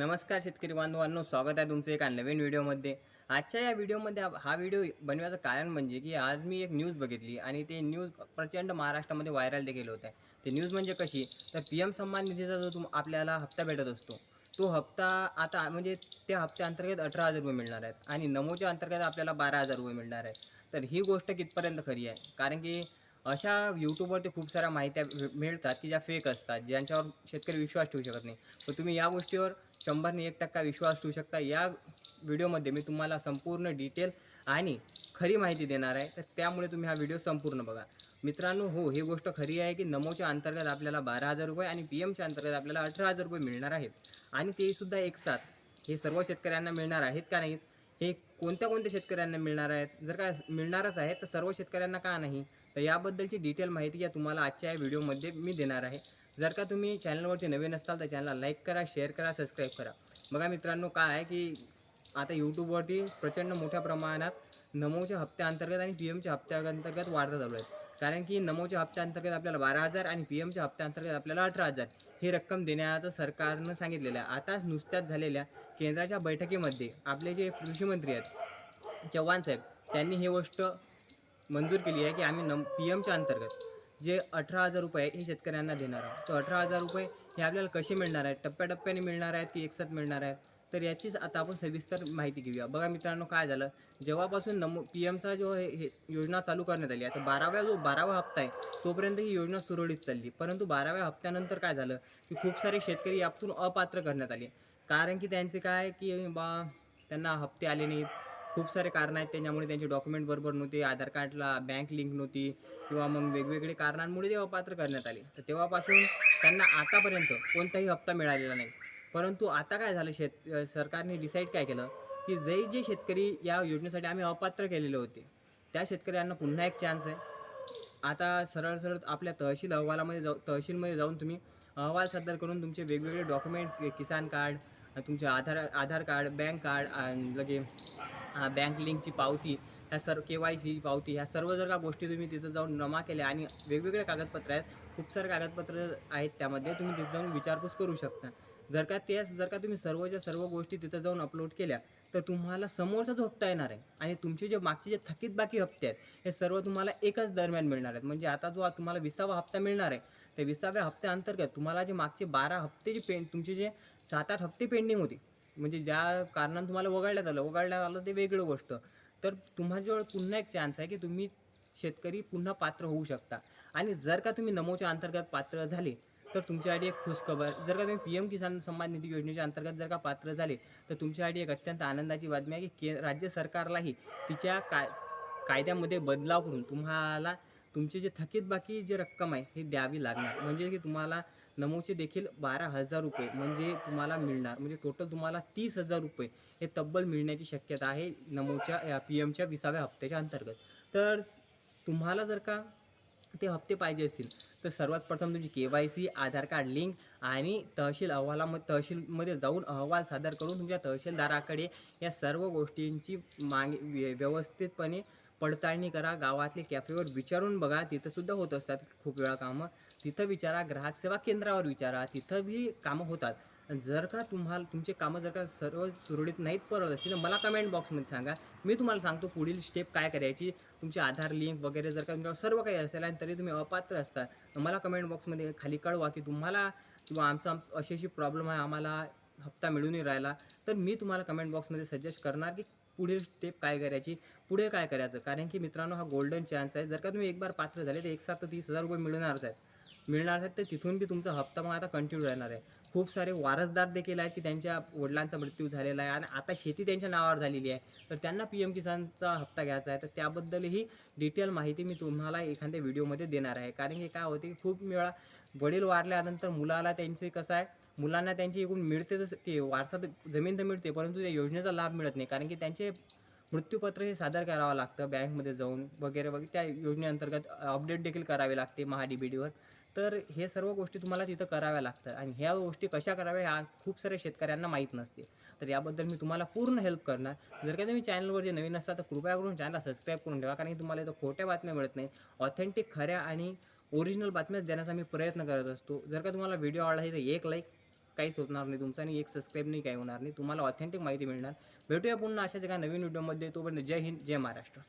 नमस्कार शेतकरी बांधवांनो स्वागत आहे तुमचं एका नवीन व्हिडिओमध्ये. आजच्या या व्हिडिओमध्ये हा- व्हिडिओ बनवायचं कारण म्हणजे की आज मी एक न्यूज बघितली आणि ते न्यूज प्रचंड महाराष्ट्रामध्ये व्हायरल देखील होत आहे. ते न्यूज म्हणजे कशी? तर पी एम सन्मान निधीचा जो तुम आपल्याला हप्ता भेटत असतो तो हप्ता आता म्हणजे त्या हप्त्याअंतर्गत अठरा हजार रुपये मिळणार आहेत आणि नमोच्या अंतर्गत आपल्याला बारा हजार रुपये मिळणार आहेत. तर ही गोष्ट कितपर्यंत खरी आहे? कारण की अशा यूट्यूबवरती खूप साऱ्या माहित्या मिळतात की ज्या फेक असतात ज्यांच्यावर शेतकरी विश्वास ठेवू शकत नाही. तर तुम्ही या गोष्टीवर शंभरने एक टक्का विश्वास ठेवू शकता. या व्हिडिओमध्ये मी तुम्हाला संपूर्ण डिटेल आणि खरी माहिती देणार आहे. तर त्यामुळे तुम्ही हा व्हिडिओ संपूर्ण बघा. मित्रांनो हो ही गोष्ट खरी आहे की नमोच्या अंतर्गत आपल्याला बारा हजार रुपये आणि पी एमच्या अंतर्गत आपल्याला अठरा हजार रुपये मिळणार आहेत. आणि तेसुद्धा एक साथ. हे सर्व शेतकऱ्यांना मिळणार आहेत का नाहीत? हे कोणत्या कोणत्या शेतकऱ्यांना मिळणार आहेत? जर का मिळणारच आहे तर सर्व शेतकऱ्यांना का नाही? तर याबद्दलची डिटेल माहिती या तुम्हाला आजच्या या व्हिडिओमध्ये मी देणार आहे. जर का तुम्ही चॅनलवरती नवीन असाल तर चॅनलला लाईक करा शेअर करा सबस्क्राईब करा. बघा मित्रांनो काय आहे की आता यूट्यूबवरती प्रचंड मोठ्या प्रमाणात नमोच्या हप्त्याअंतर्गत आणि पी एमच्या हप्त्याअंतर्गत वाढता चालू आहेत. कारण की नमोच्या हप्त्याअंतर्गत आपल्याला बारा हजार आणि पी एमच्या हप्त्याअंतर्गत आपल्याला अठरा हजार ही रक्कम देण्याचं सरकारनं सांगितलेलं आहे. आता नुसत्याच झालेल्या केंद्राच्या बैठकीमध्ये आपले जे कृषीमंत्री आहेत चव्हाण साहेब त्यांनी ही गोष्ट मंजूर केली आहे की आम्ही नम पी एमच्या अंतर्गत जे अठरा हजार रुपये हे शेतकऱ्यांना देणार आहोत. तर अठरा हजार रुपये हे आपल्याला कसे मिळणार आहेत? टप्प्याटप्प्याने मिळणार आहेत की एकसाथ मिळणार आहेत? तर याचीच आता आपण सविस्तर माहिती घेऊया. बघा मित्रांनो काय झालं? जेव्हापासून नमो पी एमचा जो हे हे योजना चालू करण्यात आली आता बाराव्या जो बारावा हप्ता आहे तोपर्यंत ही योजना सुरळीत चालली. परंतु बाराव्या हप्त्यानंतर काय झालं? की खूप सारे शेतकरी यातून अपात्र करण्यात आले. कारण की त्यांचे काय की बा त्यांना हप्ते आले नाहीत. खूप सारे कारणं आहेत. त्याच्यामुळे त्यांचे डॉक्युमेंट बरोबर नव्हते आधार कार्डला बँक लिंक नव्हती किंवा मग वेगवेगळे कारणांमुळे ते अपात्र करण्यात आले. तर तेव्हापासून त्यांना आतापर्यंत कोणताही हप्ता मिळालेला नाही. परंतु आता काय झालं शेत सरकारने डिसाईड काय केलं की जे जे शेतकरी या योजनेसाठी आम्ही अपात्र केलेले होते त्या शेतकऱ्यांना पुन्हा एक चान्स आहे. आता सरळ सरळ आपल्या तहसील अहवालामध्ये जाऊ तहसीलमध्ये जाऊन तुम्ही अहवाल सादर करून तुमचे वेगवेगळे डॉक्युमेंट किसान कार्ड तुमचे Aadhaar Aadhaar card bank card आणि लगे बँक लिंकची पावती ह्या सर्व के वाय सी पावती ह्या सर्व जर का गोष्टी तुम्ही तिथं जाऊन जमा केल्या आणि वेगवेगळे कागदपत्र आहेत खूप सारे कागदपत्र आहेत त्यामध्ये तुम्ही तिथं जाऊन विचारपूस करू शकता. जर का त्या जर का तुम्ही सर्वच्या सर्व गोष्टी तिथं जाऊन अपलोड केल्या तर तुम्हाला समोरचा जो हप्ता येणार आहे आणि तुमचे जे मागचे जे थकीत बाकी हप्ते आहेत हे सर्व तुम्हाला एकाच दरम्यान मिळणार आहेत. म्हणजे आता जो तुम्हाला विसावा हप्ता मिळणार आहे त्या विसाव्या हप्त्याअंतर्गत तुम्हाला जे मागचे बारा हप्ते जे पें तुमचे जे सात आठ हप्ते पेंडिंग होते म्हणजे ज्या कारणानं तुम्हाला वगळण्यात आलं वगळण्यात आलं ते वेगळं गोष्ट. तर तुम्हाजवळ पुन्हा एक चान्स आहे की तुम्ही शेतकरी पुन्हा पात्र होऊ शकता. आणि जर का तुम्ही नमोच्या अंतर्गत पात्र झाले तर तुमच्यासाठी एक खुशखबर. जर का तुम्ही पी एम किसान सन्मान निधी योजनेच्या अंतर्गत जर का पात्र झाले तर तुमच्यासाठी एक अत्यंत आनंदाची बातमी आहे की के राज्य सरकारलाही तिच्या काय कायद्यामध्ये बदलाव करून तुम्हाला तुमचे जे थकीत बाकी जे रक्कम आहे हे द्यावी लागणार. म्हणजे की तुम्हाला नमोचे देखील बारा हजार रुपये म्हणजे तुम्हाला मिळणार. म्हणजे टोटल तुम्हाला तीस हजार रुपये हे तब्बल मिळण्याची शक्यता आहे नमोच्या पी एमच्या विसाव्या हप्त्याच्या अंतर्गत. तर तुम्हाला जर का ते हप्ते पाहिजे असतील तर सर्वात प्रथम तुमची K Y C Aadhaar card link आणि तहसील अहवालामध्ये तहसीलमध्ये जाऊन अहवाल सादर करून तुमच्या तहसीलदाराकडे या सर्व गोष्टींची मागे व्य- व्यवस्थितपणे पडताळणी करा गावातले कॅफेवर विचारून बघा तिथंसुद्धा होत असतात खूप वेळा कामं. तिथं विचारा ग्राहक सेवा केंद्रावर विचारा तिथंही कामं होतात. जर का तुम्हाला तुमचे कामं जर का सर्व सुरळीत नाहीत परत असतील तर मला कमेंट बॉक्समध्ये सांगा. मी तुम्हाला सांगतो पुढील स्टेप काय करायची. तुमची आधार लिंक वगैरे जर का तुमच्यावर सर्व काही असेल आणि तरी तुम्ही अपात्र असता तर मला कमेंट बॉक्समध्ये खाली कळवा की तुम्हाला किंवा आमचा आमचं अशी अशी प्रॉब्लेम आहे आम्हाला हप्ता मिळून राहिला. तर मी तुम्हाला कमेंट बॉक्समध्ये सजेस्ट करणार की पुढील स्टेप काय करायची. पुढे काय करायचं? कारण की मित्रांनो हा गोल्डन चान्स आहे. जर का तुम्ही एक बार पात्र झाले तर एक सात तीस हजार रुपये मिळणारच आहेत. मिळणार आहेत तर तिथून बी तुमचा हप्ता मग आता कंटिन्यू राहणार आहे. खूप सारे वारसदार देखील आहेत की त्यांच्या वडिलांचा मृत्यू झालेला आहे आणि आता शेती त्यांच्या नावावर झालेली आहे. तर त्यांना पी एम किसानचा हप्ता घ्यायचा आहे. तर त्याबद्दलही डिटेल माहिती मी तुम्हाला एखाद्या व्हिडिओमध्ये देणार आहे. कारण की काय होते की खूप वेळा वडील वारल्यानंतर मुलाला त्यांचे कसं आहे मुलांना त्यांची एकूण मिळते तर ते वारसा जमीन तर मिळते परंतु त्या योजनेचा लाभ मिळत नाही. कारण की त्यांचे मृत्यूपत्र हे सादर करावं लागतं बँकमध्ये जाऊन वगैरे वगैरे. त्या योजनेअंतर्गत अपडेट देखील करावे लागते महा डी बी डीवर तर हे सर्व गोष्टी तुम्हाला तिथं कराव्या लागतात आणि ह्या गोष्टी कशा कराव्या ह्या खूप साऱ्या शेतकऱ्यांना माहीत नसते तर याबद्दल मी तुम्हाला पूर्ण हेल्प करणार. जर का तुम्ही चॅनलवर जे नवीन असता तर कृपया करून चॅनलला सबस्क्राईब करून ठेवा कारण की तुम्हाला इथं खोट्या बातम्या मिळत नाही ऑथेंटिक खऱ्या आणि ओरिजिनल बातम्याच देण्याचा मी प्रयत्न करत असतो. जर का तुम्हाला व्हिडिओ आवडला तर एक लाईक काहीच होणार नाही तुमचा आणि एक सबस्क्राईब नाही काही होणार नाही. तुम्हाला ऑथेंटिक माहिती मिळणार. भेटूया पुन्हा अशाच एका नवीन व्हिडिओमध्ये तोपर्यंत जय हिंद जय महाराष्ट्र.